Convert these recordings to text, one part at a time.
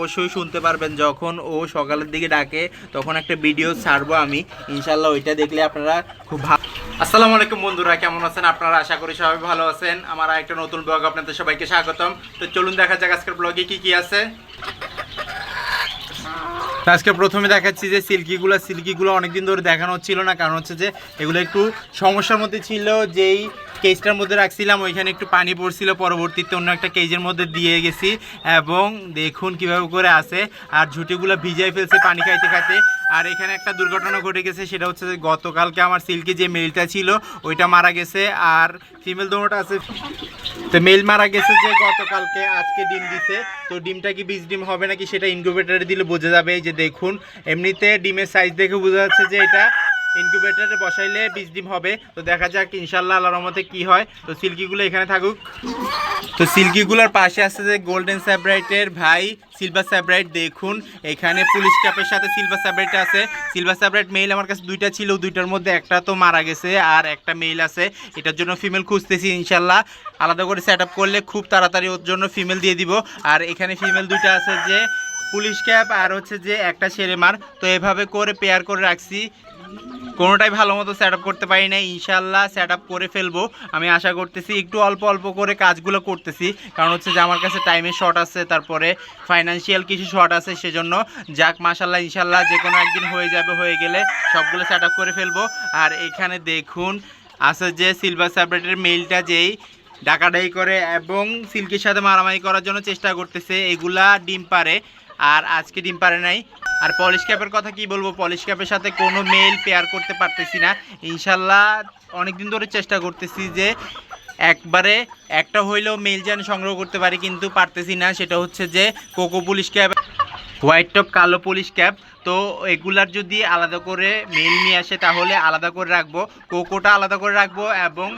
অবশ্যই শুনতে পারবেন। যখন ও সকালের দিকে ডাকে, তখন একটা ভিডিও ছাড়বো আমি। ইনশাল্লাহ ওইটা দেখলে আপনারা খুব ভালো আসসালামু আলাইকুম বন্ধুরা, কেমন আছেন আপনারা? আশা করি সবাই ভালো আছেন। আমার একটা নতুন ব্লগ আপনাদের সবাইকে স্বাগতম। তো চলুন দেখা যাক আজকের ব্লগে কি কি আছে। আজকে প্রথমে দেখাচ্ছি যে সিল্কিগুলো সিল্কিগুলো অনেকদিন ধরে দেখানো হচ্ছিল না। কারণ হচ্ছে যে এগুলো একটু সমস্যার মধ্যে ছিল, যেই কেজটার মধ্যে রাখছিলাম, ওইখানে একটু পানি পড়ছিল, পরবর্তীতে অন্য একটা কেজের মধ্যে দিয়ে গেছি। এবং দেখুন কীভাবে করে আছে, আর ঝুটিগুলো ভিজাই ফেলছে পানি খাইতে খাইতে। আর এখানে একটা দুর্ঘটনা ঘটে গেছে, সেটা হচ্ছে যে গতকালকে আমার সিল্কি যে মেলটা ছিল, ওইটা মারা গেছে, আর ফিমেল দোনোটা আছে। তো মেল মারা গেছে যে গতকালকে, আজকে ডিম দিছে। তো ডিমটা কি বীজ ডিম হবে নাকি সেটা ইনকিউবেটারে দিলে বোঝা যাবে। এই যে দেখুন, এমনিতে ডিমের সাইজ দেখে বোঝা যাচ্ছে যে এটা ইনকিউবেটারে বসাইলে বীজ ডিম হবে। তো দেখা যাক ইনশাল্লাহ আল্লাহর রহমতে কি হয়। তো সিল্কিগুলো এখানে থাকুক। তো সিল্কিগুলোর পাশে আছে যে গোল্ডেন স্যাব্রাইটের ভাই সিলভার স্যাব্রাইট দেখুন। এখানে পুলিশ ক্যাপের সাথে সিলভার স্যাব্রাইট আছে। সিলভার স্যাব্রাইট মেইল আমার কাছে দুইটা ছিল, দুইটার মধ্যে একটা তো মারা গেছে আর একটা মেল আছে। এটার জন্য ফিমেল খুঁজতেছি ইনশাল্লাহ আলাদা করে সেট করলে খুব তাড়াতাড়ি ওর জন্য ফিমেল দিয়ে দিব। আর এখানে ফিমেল দুইটা আছে যে পুলিশ ক্যাপ আর হচ্ছে যে একটা সেরেমার তো এভাবে করে পেয়ার করে রাখছি। কোনোটাই ভালো মতো সেট আপ করতে পারি না ইনশাল্লাহ সেট আপ করে ফেলব। আমি আশা করতেছি একটু অল্প অল্প করে কাজগুলো করতেছি। কারণ হচ্ছে যে আমার কাছে টাইমের শর্ট আছে, তারপরে ফাইনান্সিয়াল কিছু শর্ট আছে, সেজন্য যাক মাশাল্লাহ ইনশাল্লাহ যে কোনো একদিন হয়ে যাবে, হয়ে গেলে সবগুলো সেট আপ করে ফেলব। আর এখানে দেখুন, আছে যে সিলভার স্যাপারেটের মেইলটা যেই ডাকাডাই করে এবং সিল্কের সাথে মারামারি করার জন্য চেষ্টা করতেছে। এগুলা ডিম পারে। আর আজকে ডিম পারে নাই। আর পলিশ ক্যাপের কথা কি বলব? পলিশ ক্যাপের সাথে কোনো মেল পেয়ার করতে পারতেছি না। ইনশাল্লাহ অনেকদিন ধরে চেষ্টা করতেছি যে একবারে একটা হইলেও মেল যেন সংগ্রহ করতে পারি, কিন্তু পারতেছি না। সেটা হচ্ছে যে কোকো পুলিশ ক্যাপ হোয়াইট টপ, কালো পুলিশ ক্যাপ। তো এগুলার যদি আলাদা করে মেল নিয়ে আসে, তাহলে আলাদা করে রাখব। কোকোটা আলাদা করে রাখব এবং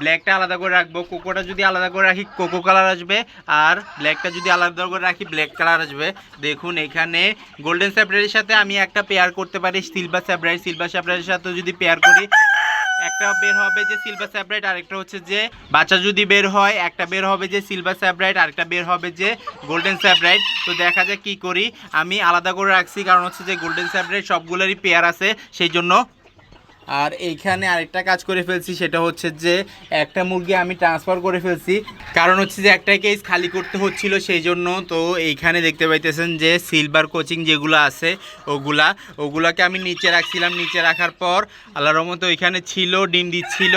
ব্ল্যাকটা আলাদা করে রাখব। কোকোটা যদি আলাদা করে রাখি, কোকো কালার আসবে। আর ব্ল্যাকটা যদি আলাদা করে রাখি, ব্ল্যাক কালার আসবে। দেখুন, এখানে গোল্ডেন স্যাপ্রাইটের সাথে আমি একটা পেয়ার করতে পারি সিলভার স্যাপ্রাইট সিলভার স্যাপ্রাইটের সাথে যদি পেয়ার করি একটা বের হবে যে সিলভার স্যাপ্রাইট আরেকটা হচ্ছে যে বাচ্চা যদি বের হয়, একটা বের হবে যে সিলভার স্যাপ্রাইট আরেকটা বের হবে যে গোল্ডেন স্যাপ্রাইট তো দেখা যাক কি করি। আমি আলাদা করে রাখছি, কারণ হচ্ছে যে গোল্ডেন স্যাপ্রাইট সবগুলোরই পেয়ার আছে, সেই জন্য আর এইখানে আরেকটা কাজ করে ফেলছি, সেটা হচ্ছে যে একটা মুরগি আমি ট্রান্সফার করে ফেলছি। কারণ হচ্ছে যে একটা কেস খালি করতে হচ্ছিল সেই জন্য তো এইখানে দেখতে পাইতেছেন যে সিলভার কোচিং যেগুলো আছে, ওগুলা, ওগুলাকে আমি নিচে রাখছিলাম। নিচে রাখার পর আল্লাহর রহমতে ওইখানে ছিল, ডিম দিচ্ছিল।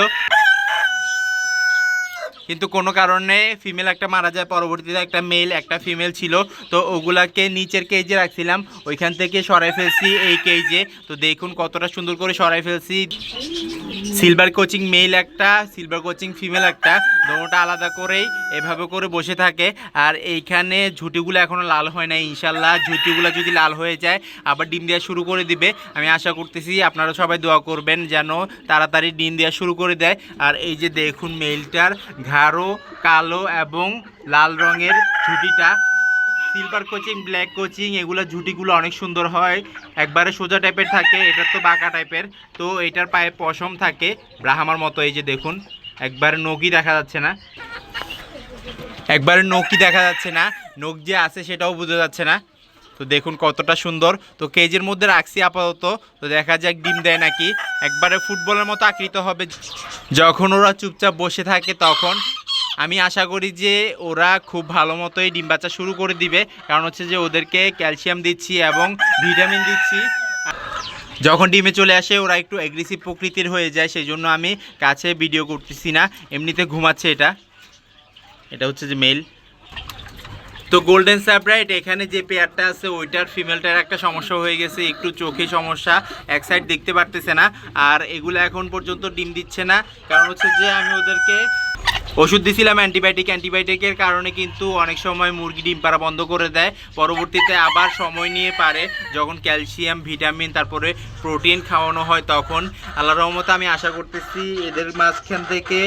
কিন্তু কোনো কারণে ফিমেল একটা মারা যায়, পরবর্তীতে একটা মেল একটা ফিমেল ছিল। তো ওগুলাকে নিচের কেজে রাখছিলাম। ওইখান থেকে সরাই ফেলছি এই কেজে তো দেখুন কতটা সুন্দর করে সরাই ফেলছি। সিলভার কোচিং মেল একটা সিলভার কোচিং ফিমেল একটা, দোনোটা আলাদা করেই এভাবে করে বসে থাকে। আর এইখানে ঝুটিগুলো এখনও লাল হয় না ইনশাল্লাহ। ঝুটিগুলো যদি লাল হয়ে যায়, আবার ডিম দেওয়া শুরু করে দিবে। আমি আশা করতেছি আপনারা সবাই দোয়া করবেন যেন তাড়াতাড়ি ডিম দেওয়া শুরু করে দেয়। আর এই যে দেখুন মেলটার ঘাড়ো কালো এবং লাল রঙের ঝুটিটা সিলভার কোচিং ব্ল্যাক কোচিং এগুলো ঝুটিগুলো অনেক সুন্দর হয়। একবারে সোজা টাইপের থাকে এটার তো বাঁকা টাইপের তো এটার পায়ে পশম থাকে, ব্রাহামার মতো, এই যে দেখুন, একবারে নখই দেখা যাচ্ছে না। একবারে নখই দেখা যাচ্ছে না, নখ যে আছে সেটাও বোঝা যাচ্ছে না। তো দেখুন কতটা সুন্দর। তো কেজের মধ্যে রাখছি আপাতত। তো দেখা যাক ডিম দেয় নাকি। একবারে ফুটবলের মতো আকৃত হবে। যখন ওরা চুপচাপ বসে থাকে তখন আমি আশা করি যে ওরা খুব ভালো মতোই ডিম বাচ্চা শুরু করে দিবে। কারণ হচ্ছে যে ওদেরকে ক্যালসিয়াম দিচ্ছি এবং ভিটামিন দিচ্ছি। যখন ডিমে চলে আসে, ওরা একটু অ্যাগ্রেসিভ প্রকৃতির হয়ে যায় সেই জন্য আমি কাছে ভিডিও করতেছি না। এমনিতে ঘুমাচ্ছে এটা। এটা হচ্ছে যে মেল তো গোল্ডেন স্যাপ্রাইট এখানে যে পেয়ারটা আছে, ওইটার ফিমেলটার একটা সমস্যা হয়ে গেছে, একটু চোখে সমস্যা, এক সাইড দেখতে পারতেছে না, আর এগুলো এখন পর্যন্ত ডিম দিচ্ছে না, কারণ হচ্ছে যে আমি ওদেরকে ওষুধ দিছিলাম অ্যান্টিবায়োটিক, অ্যান্টিবায়োটিকের কারণে কিন্তু অনেক সময় মুরগি ডিম পাড়া বন্ধ করে দেয়, পরবর্তীতে আবার সময় নিয়ে পারে, যখন ক্যালসিয়াম, ভিটামিন, তারপরে প্রোটিন খাওয়ানো হয় তখন। আল্লাহ রহমতে আমি আশা করতেছি এদের মাঝখান থেকে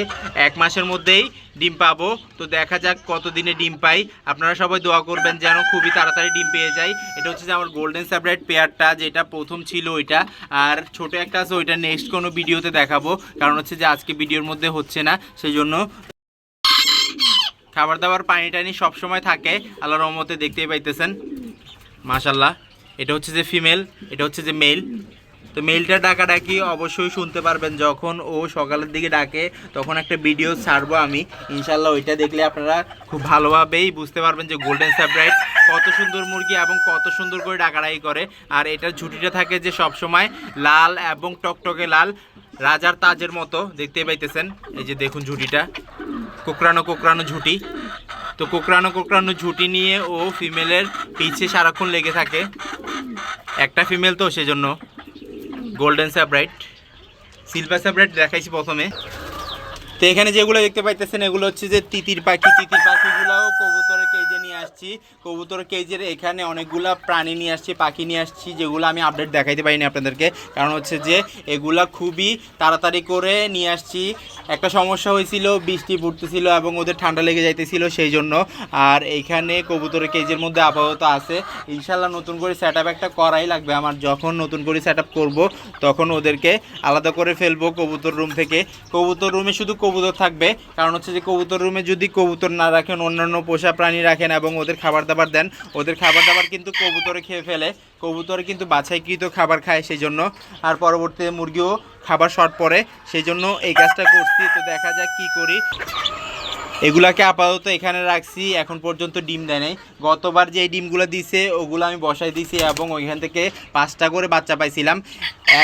এক মাসের মধ্যেই ডিম পাবো। তো দেখা যাক কতদিনে ডিম পাই। আপনারা সবাই দোয়া করবেন যেন খুবই তাড়াতাড়ি ডিম পেয়ে যাই। এটা হচ্ছে যে আমার গোল্ডেন স্যাপারেট পেয়ারটা, যেটা প্রথম ছিল ওইটা। আর ছোট একটা আছে, ওইটা নেক্সট কোনো ভিডিওতে দেখাবো। কারণ হচ্ছে যে আজকে ভিডিওর মধ্যে হচ্ছে না সেই জন্য খাবার দাবার পানি টানি সবসময় থাকে। আল্লাহ রহমতে দেখতেই পাইতেছেন। মাশাল্লাহ এটা হচ্ছে যে ফিমেল এটা হচ্ছে যে মেল তো মেলটা ডাকাডাকি অবশ্যই শুনতে পারবেন। যখন ও সকালের দিকে ডাকে, তখন একটা ভিডিও ছাড়বো আমি। ইনশাল্লাহ ওইটা দেখলে আপনারা খুব ভালোভাবেই বুঝতে পারবেন যে গোল্ডেন স্যাপ্রাইট কত সুন্দর মুরগি এবং কত সুন্দর করে ডাকাডাকি করে। আর এটার ঝুটিটা থাকে যে সবসময় লাল এবং টকটকে লাল, রাজার তাজের মতো। দেখতে পাইতেছেন? এই যে দেখুন ঝুটিটা। কোকরানো কোকরানো ঝুটি। তো কোকরানো কোকরানো ঝুটি নিয়ে ও ফিমেলের পিছে সারাক্ষণ লেগে থাকে। একটা ফিমেল তো, সেজন্য। গোল্ডেন স্যাব্রাইট সিলভার স্যাব্রাইট দেখাইছি প্রথমে। তো এখানে যেগুলো দেখতে পাইতেছেন, এগুলো হচ্ছে যে তিতির পাখি, তিতির পাখিগুলোও কেজে নিয়ে আসছি। কবুতরের কেজের এখানে অনেকগুলা প্রাণী নিয়ে আসছি, পাখি নিয়ে আসছি, যেগুলো আমি আপডেট দেখাইতে পারিনি আপনাদেরকে। কারণ হচ্ছে যে, এগুলা খুবই তাড়াতাড়ি করে নিয়ে আসছি। একটা সমস্যা হয়েছিল, বৃষ্টি পড়তেছিল এবং ওদের ঠান্ডা লেগে যাইতেছিল সেই জন্য আর এইখানে কবুতরের কেজের মধ্যে আপাতত আছে। ইনশাল্লাহ নতুন করে সেট একটা করাই লাগবে আমার। যখন নতুন করে সেট আপ করব, তখন ওদেরকে আলাদা করে ফেলব কবুতর রুম থেকে। কবুতর রুমে শুধু কবুতর থাকবে। কারণ হচ্ছে যে, কবুতর রুমে যদি কবুতর না রাখেন, অন্যান্য পোষা প্রাণী রাখেন এবং ওদের খাবার দাবার দেন। ওদের খাবার দাবার কিন্তু কবুতরে খেয়ে ফেলে। কবুতরে কিন্তু বাছাইকৃত খাবার খায় সেই জন্য আর পরবর্তীতে মুরগিও খাবার শর্ট পড়ে সেই জন্য এই কাজটা করছি। তো দেখা যাক কি করি। এগুলাকে আপাতত এখানে রাখছি, এখন পর্যন্ত ডিম দেয় নাই। গতবার যে ডিমগুলো দিছে, ওগুলো আমি বসাই দিছি এবং ওইখান থেকে পাঁচটা করে বাচ্চা পাইছিলাম।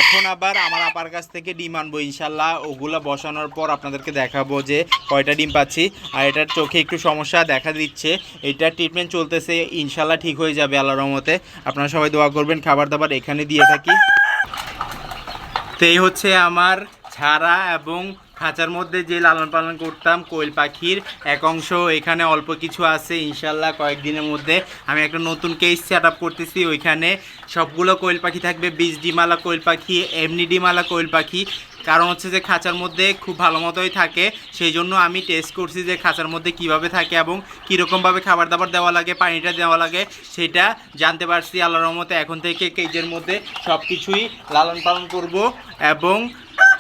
এখন আবার আমার আপার কাছ থেকে ডিম আনব, ইনশাল্লাহ। ওগুলো বসানোর পর আপনাদেরকে দেখাবো যে কয়টা ডিম পাচ্ছি। আর এটার চোখে একটু সমস্যা দেখা দিচ্ছে। এটার ট্রিটমেন্ট চলতেছে, ইনশাল্লাহ ঠিক হয়ে যাবে আল্লাহর রহমতে। আপনারা সবাই দোয়া করবেন খাবার দাবার এখানে দিয়ে থাকি। তো এই হচ্ছে আমার ছাড়া এবং খাঁচার মধ্যে যে লালন পালন করতাম, কোয়েল পাখির এক অংশ এখানে অল্প কিছু আছে, ইনশাল্লাহ কয়েকদিনের মধ্যে আমি একটা নতুন কেস সেট আপ করতেছি। ওইখানে সবগুলো কোয়েল পাখি থাকবে বীজ ডিমালা কোয়েল পাখি, এমনি ডিমালা কোয়েল পাখি। কারণ হচ্ছে যে খাঁচার মধ্যে খুব ভালো মতোই থাকে, সেই জন্য আমি টেস্ট করছি যে খাঁচার মধ্যে কীভাবে থাকে এবং কীরকমভাবে খাবার দাবার দেওয়া লাগে, পানিটা দেওয়া লাগে, সেটা জানতে পারছি আল্লাহর রহমতে। এখন থেকে কেজের মধ্যে সব কিছুই লালন পালন করব এবং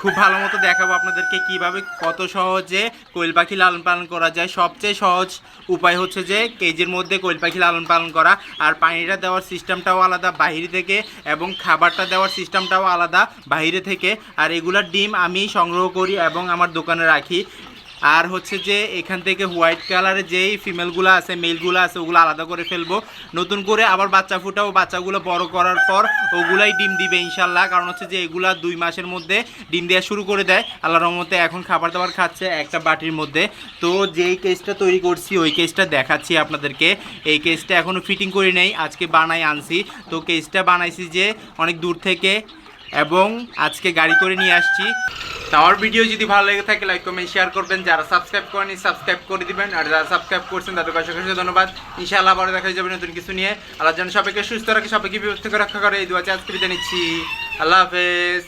খুব ভালো মতো দেখাবো আপনাদেরকে কীভাবে কত সহজে কোয়েল পাখি লালন পালন করা যায়। সবচেয়ে সহজ উপায় হচ্ছে যে কেজির মধ্যে কোয়েল পাখি লালন পালন করা আর পানিটা দেওয়ার সিস্টেমটাও আলাদা বাহিরে থেকে এবং খাবারটা দেওয়ার সিস্টেমটাও আলাদা বাহিরে থেকে। আর এগুলার ডিম আমি সংগ্রহ করি এবং আমার দোকানে রাখি। আর হচ্ছে যে এখান থেকে হোয়াইট কালারের যেই ফিমেলগুলো আছে মেলগুলো আছে, ওগুলো আলাদা করে ফেলব। নতুন করে আবার বাচ্চা ফুটাও বাচ্চাগুলো বড় করার পর ওগুলাই ডিম দিবে ইনশাল্লাহ। কারণ হচ্ছে যে এগুলা দুই মাসের মধ্যে ডিম দেওয়া শুরু করে দেয়। আল্লাহ রহমতে এখন খাবার দাবার খাচ্ছে একটা বাটির মধ্যে। তো যেই কেসটা তৈরি করছি, ওই কেসটা দেখাচ্ছি আপনাদেরকে। এই কেসটা এখনও ফিটিং করি নেই, আজকে বানাই আনছি। তো কেসটা বানাইছি যে অনেক দূর থেকে এবং আজকে গাড়ি করে নিয়ে আসছি। তো আমার ভিডিও যদি ভালো লেগে থাকে লাইক কমেন্ট শেয়ার করবেন। যারা সাবস্ক্রাইব করেনি সাবস্ক্রাইব করে দিবেন। আর যারা সাবস্ক্রাইব করছেন তাদেরকে অসংখ্য ধন্যবাদ। ইনশাআল্লাহ আবার দেখা যাবে নতুন কিছু নিয়ে। আল্লাহ যেন সবাইকে সুস্থ রাখে, সবাইকে থেকে রক্ষা করে। এই দু আজকে বিদায় নিচ্ছি। আল্লাহ হাফেজ।